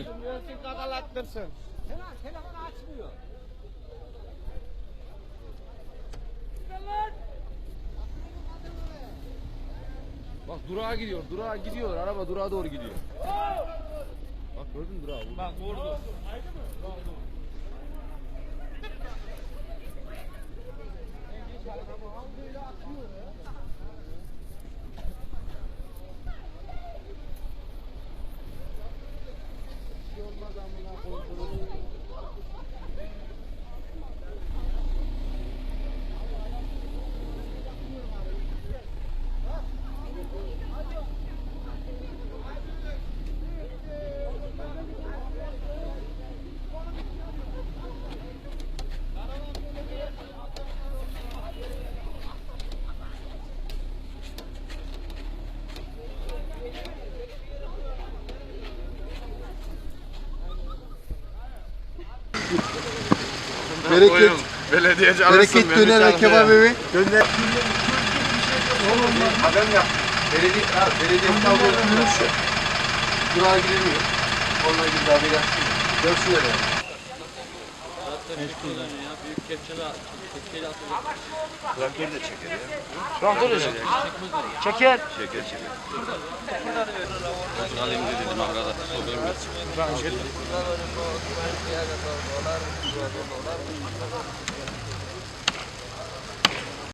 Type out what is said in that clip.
Açmıyorsun kakalattırsın. Telefonu açmıyor. Bak durağa gidiyor, durağa gidiyor. Araba durağa doğru gidiyor. Bak gördün mü durağı? Bak vurdu. adamına koydu. Bereket, Belediyeci bereket döner ve kebap evi. Döner. Adam yap. Belediye, ha, belediye etmiyormuş ya. Durağa gidemiyor. Onunla ilgili haberi yapsın. Görsünler yani. Çeker. Alayım dedim arada. Dolar, dolar, dolar, dolar.